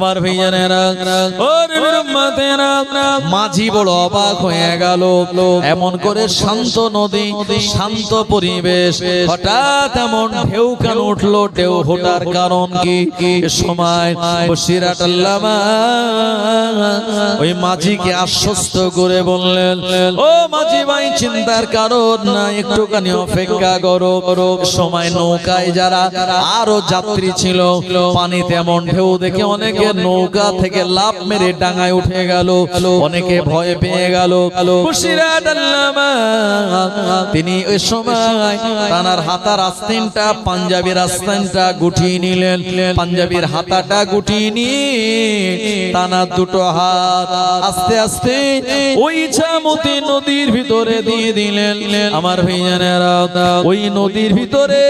আমার মাঝি বড় অবাক হয়ে গেল। এমন করে শান্ত নদী, শান্ত পরিবেশ, হঠাৎ এমন ঢেউ কেন উঠল? ঢেউ কারণ কি? সময় ওই মাঝিকে আশ্বস্ত করে বললেন, ও মাঝি ভাই, চিন্তার কারণ না, একটুখানি অপেক্ষা করো। সময় নৌকায় যারা আরও যাত্রী ছিল, পানিতে এমন ঢেউ দেখে অনেকে নৌকা থেকে লাভ মেরে ডাঙায় উঠে গেল, অনেকে ভয় পেয়ে গেল। তিনি ওই সময় তানার হাতার আস্তিনটা পাঞ্জাবির আস্তিনটা গুটিয়ে নিলেন। পাঞ্জাবির হাতাটা গুটিয়ে নিয়ে তানার দুটো হাত আস্তে আস্তে ওই ছামতি নদীর ভিতরে দিয়ে দিলেন। আমার ভাইজানেরা, ওই নদীর ভিতরে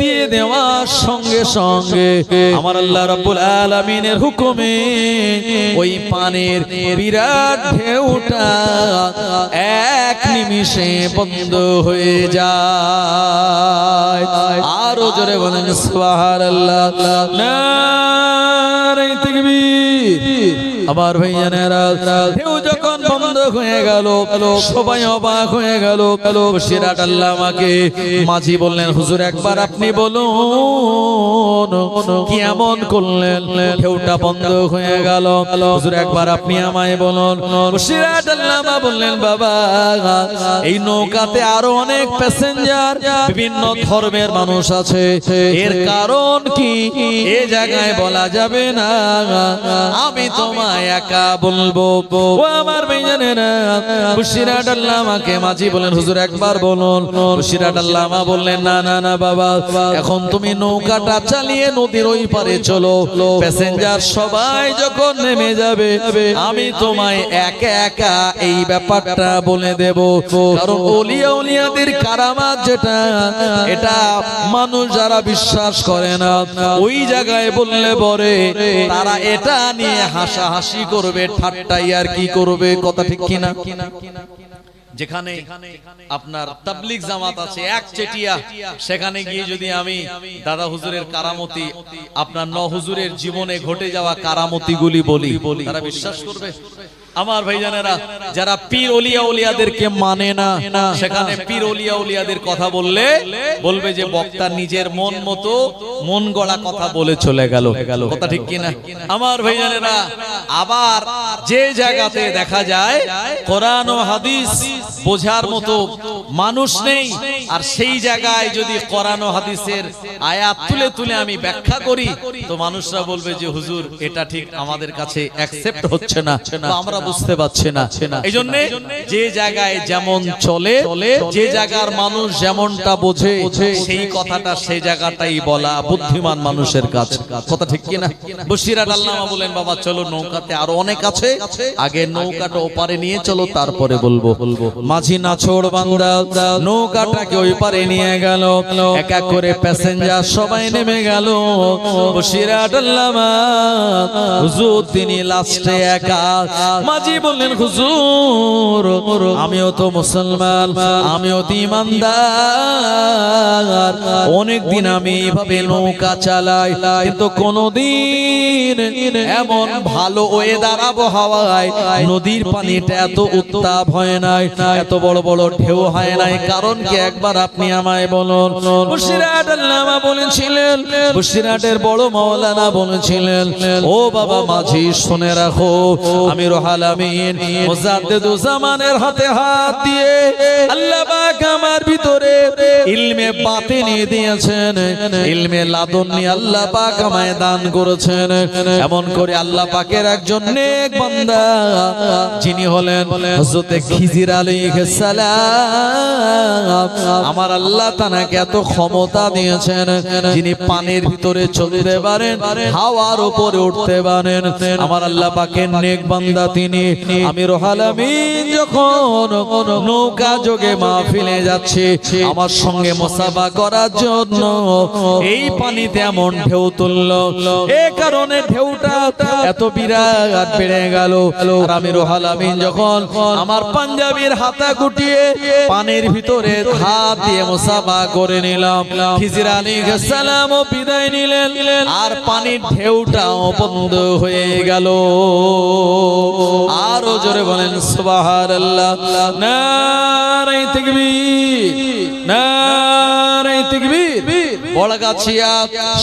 দিয়ে দেওয়ার সঙ্গে সঙ্গে আমার আল্লাহ রাব্বুল আলামিনের হুকুমে ওই পানের বিরাট ঢেউটা এক নিমিষে বন্ধ হয়ে যায়। আরও জোরে বলেন সোহার আল্লাহ তাকবীর আমার ভাইয়ানেরা ঢেউ বন্ধ হয়ে গেল, সবাই অবাক হয়ে গেল। সিরাট আল্লাহ আমাকে মাঝি বললেন, হুজুর, একবার আপনি বলুন কি এমন করলেন, ঢেউটা বন্ধ হয়ে গেল। হুজুর, একবার আপনি আমায় বলুন। সিরাট আল্লাহ বললেন, বাবা, এই নৌকাতে আরও অনেক প্যাসেঞ্জার বিভিন্ন ধর্মের মানুষ আছে। এর কারণ কি? এ জায়গায় বলা যাবে না। আমি তোমায় একা বলব। আমার মেয়েরা হুশিরাট আল্লাহ আমাকে মাঝি বলেন, হুজুর একবার বলুন। হুশিরাট আল্লাহ বললেন, না না না, বাবা, এখন তুমি নৌকাটা চালিয়ে নদীর ওই পারে চলো। প্যাসেঞ্জার সবাই যখন নেমে যাবে, আমি তোমায় একা একা এই ব্যাপারটা বলে দেব। কারামাত যেটা, এটা মানুষ যারা বিশ্বাস করে না, ওই জায়গায় বললে পরে তারা এটা নিয়ে হাসাহাসি করবে, ঠাট্টাই আর কি করবে? কথা ঠিক কিনা? যেখানে আপনার তাবলিক জামাত আছে এক চেটিয়া সেখানে গিয়ে যদি আমি দাদা হুজুরের কারামতি আপনার ন হুজুরের জীবনে ঘটে যাওয়া কারামতিগুলি বলি। তারা বিশ্বাস করবে? আমার ভাইজানেরা যারা পীর ওলিয়া উলিয়াদেরকে মানে না সেখানে পীর ওলিয়া উলিয়াদের কথা বললে বলবে যে বক্তা নিজের মন মতো মন গড়া কথা বলে চলে গেল। কথা ঠিক কিনা? আমার ভাইজানেরা আবার যে জায়গাতে দেখা যায় কোরআন ও হাদিস বোঝার মতো মানুষ নেই। আর সেই জায়গায় যদি কোরআন ও হাদিসের আয়াত তুলে তুলে আমি ব্যাখ্যা করি তো মানুষরা বলবে যে হুজুর এটা ঠিক আমাদের কাছে অ্যাকসেপ্ট হচ্ছে না। আমরা বুঝতে পারছি না। এই জন্য যে জায়গায় যেমন চলে যে জায়গার মানুষ যেমনটা বোঝে সেই কথাটা সেই জায়গাটাই বলা বুদ্ধিমান মানুষের কাজ। কথা ঠিক কিনা? বসিরাট আল্লামা বলেন বাবা চলো নৌকাতে আরও অনেক আছে। আগে নৌকাটা ওপারে নিয়ে চলো তারপরে বলব। মাঝি নাছোড় বান্দা নৌকাটাকে ওই পারে নিয়ে গেল। এক এক করে প্যাসেঞ্জার সবাই নেমে গেল। বসিরাট আল্লামা হুজুর তিনি লাস্টে একা। মাঝি বললেন হুজুর, আমিও তো মুসলমান, আমিও তো ইমানদার। অনেক দিন আমি এইভাবে নৌকা চালাই, কিন্তু কোনদিন এমন ভালো ওয়েদার আবহাওয়ায় নদীর পানিটা এত উত্তাপ হয় নাই, এত বড় বড় ঢেউ হয় নাই। কারণ কি একবার আপনি আমায় বলুন? বসিরাট আল্লামা বলেছিলেন বসিরাটের বড় মাওলানা বলেছিলেন, ও বাবা, মাঝি, শুনে রাখো, আমি রোহাল আমিন মুজাদ্দিদুজ্জামানের হাতে হাত দিয়ে আল্লাহ পাক আমার ভিতরে ইলমে বাতিনি দিয়েছেন, ইলমে লাদুন্নি আল্লাহ পাক আমায় দান করেছেন। এমন করে আল্লাহ পাকের একজন নেক বান্দা, যিনি হলেন হযরত খিজির আলাইহিস সালাম। আমার আল্লাহ তানাকে এত ক্ষমতা দিয়েছেন, যিনি পানির ভিতরে চলতে পারেন, হাওয়ার উপরে উঠতে পারেন। আমার আল্লাহ পাকের নেক বান্দা তিনি আমি রোহাল আমিন যখন নৌকা যোগে যাচ্ছে, আমার সঙ্গে মোসাফা করার জন্য এই পানিতে এমন ঢেউ তুলল। এ কারণে ঢেউটা এত বিরাট বেড়ে গেল। আমি রোহাল আমিন যখন আমার পাঞ্জাবির হাতা গুটিয়ে পানির ভিতরে হাত দিয়ে মুসাফা করে নিলাম খিজির আলী বিদায় নিলেন। আর পানির ঢেউটাও বন্ধ হয়ে গেল। আরও জোরে বলেন সুবাহ আল্লাহ তাকবীর নারাই তাকবীর বড়গাছিয়া,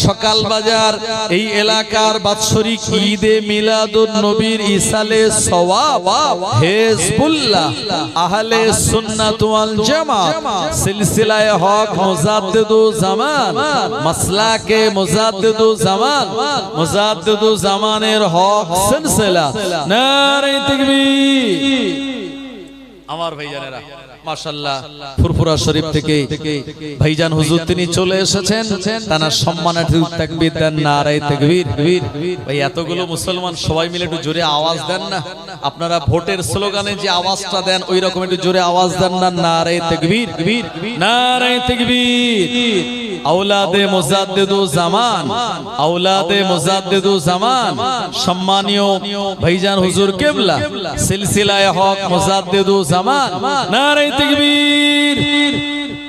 সকাল বাজার, এই এলাকার বাৎসরিক ঈদে মিলাদুন নবীর ইসালে সওয়াব, হিজবুল্লাহ, আহলে সুন্নাত ওয়াল জামাত সিলসিলায়ে হক মুজাদ্দিদু জামান, মাসলাকে মুজাদ্দিদু জামান, মুজাদ্দিদু জামানের হক সিলসিলা। তাকবীর আমার ভাইজানেরা ফুরফুরা শরীফ থেকে ভাইজান হুজুর তিনি চলে এসেছেন তার সম্মানার্থে তাকবীর দেন নারায়ে তাকবীর। ভাই এতগুলো মুসলমান সবাই মিলে একটু জোরে আওয়াজ দেন না। আপনারা ভোটের স্লোগানে যে আওয়াজটা দেন ওই রকম একটু জোরে আওয়াজ দেন না, নারায়ে তাকবীর নারায়ে তাকবীর। আওলাদে মুজাদ্দিদু জামান, আওলাদে মুজাদ্দিদু জামান। সম্মানীয় ভাইজান হুজুর কিবলা, সিলসিলায়ে হক মুজাদ্দিদু জামান নারে তাকবীর।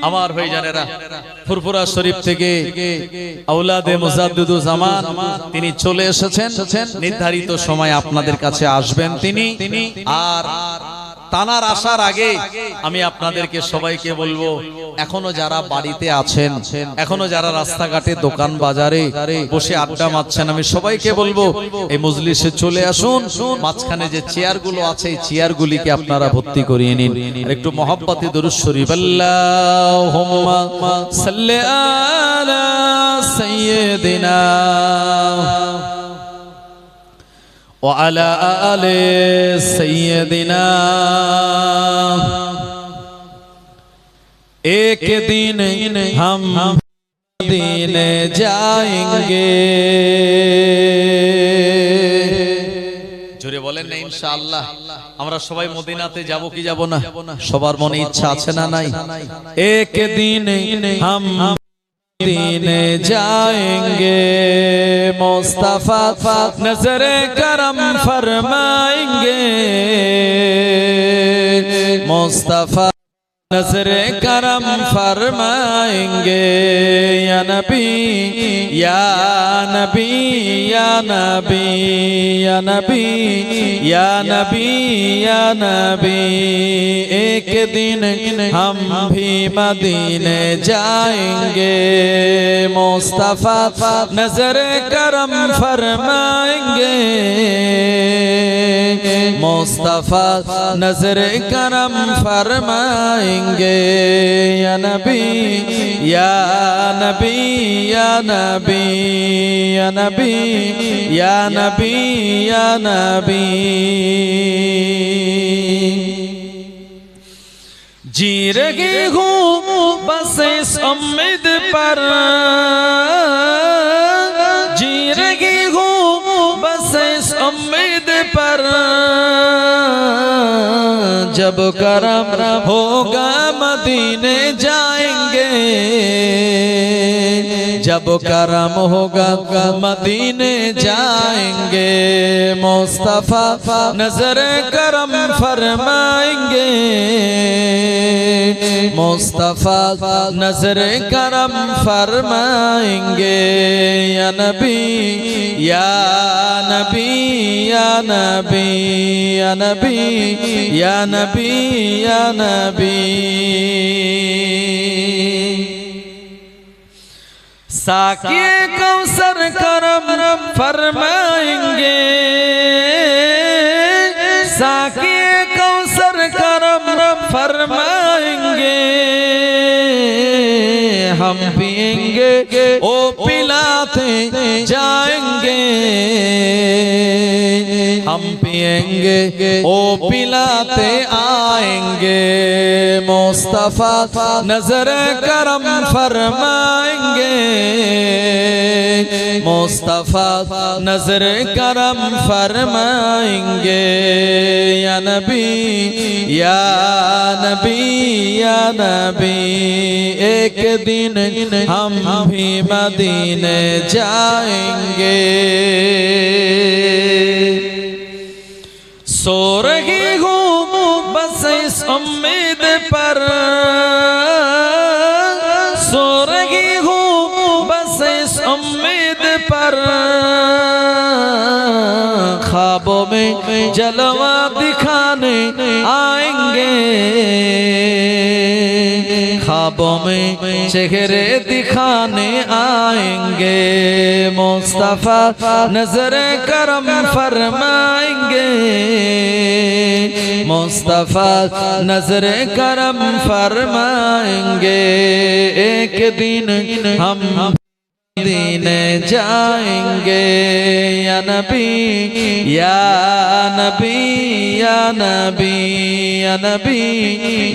আমার ভাইজানেরা ফুরফুরা শরীফ থেকে আওলাদে মুজাদ্দুদু জামান, তিনি চলে এসেছেন। নির্ধারিত সময় আপনাদের কাছে আসবেন তিনি। আর তানার আসার আগে আমি আপনাদেরকে সবাইকে বলব এখনও যারা বাড়িতে আছেন এখনও যারা রাস্তাঘাটে দোকান বাজারে বসে আড্ডা মারছেন আমি সবাইকে বলব এই মজলিসে চলে আসুন মাঝখানে যে চেয়ারগুলো আছে এই চেয়ারগুলিকে আপনারা ভর্তি করিয়ে নিন। একটু মহাব্বতে দরুদ শরীফ। আল্লাহুম্মা সাল্লি আলা সাইয়্যিদিনা। وعلى آل سيدنا ایک دن ہم دین جائیں گے۔ জোরে বলেন না ইনশাআল্লাহ আমরা সবাই মদিনাতে যাব কি যাব না সবার মনে ইচ্ছা আছে না নাই এক দিন হাম مدینے جائیں گے مصطفیٰ نظر کرم فرمائیں گے مصطفیٰ نظر کرم فرمائیں گے، یا نبی یا نبی یا نبی یا نبی یا نبی یا نبی۔ ایک دن ہم بھی مدینے جائیں گے۔ مصطفیٰ نظر کرم فرمائیں گے۔ مصطفیٰ نظر کرم فرمائیں گے آئیں گے یا نبی یا نبی یا نبی یا نبی یا نبی یا نبی۔ جی رہی ہوں بس اس امید پر۔ جی رہی ہوں بس اس امید پر۔ جب کرم ہوگا مدینے جائیں گے۔ جب کرم ہوگا، مدینے جائیں گے۔ مصطفیٰ نظر کرم فرمائیں گے۔ مصطفیٰ نظر کرم فرمائیں گے۔ یا نبی یا نبی یا نبی یا نبی یا نبی یا نبی۔ ساقی سر کرم فرمائیں گے۔ ساکی کو سر کرم فرمائیں گے۔ ہم پیئیں گے وہ پلاتے جائیں گے۔ پئیں گے، او پلاتے آئیں گے۔ مصطفیٰ نظر کرم فرمائیں گے۔ مصطفیٰ نظر کرم فرمائیں گے۔ یا نبی یا نبی یا نبی، ایک دن ہم بھی مدینے جائیں گے۔ سو رہی ہوں، بس اس امید پر۔ سو رہی ہوں، بس اس امید پر۔ خوابوں میں جلوہ دکھانے آئیں گے۔ خوابوں میں چہرے دکھانے آئیں گے۔ مصطفیٰ نظر کرم فرمائیں گے۔ مصطفیٰ نظر کرم فرمائیں گے۔ ایک دن ہم دینے جائیں گے۔ یا نبی یا نبی یا نبی یا نبی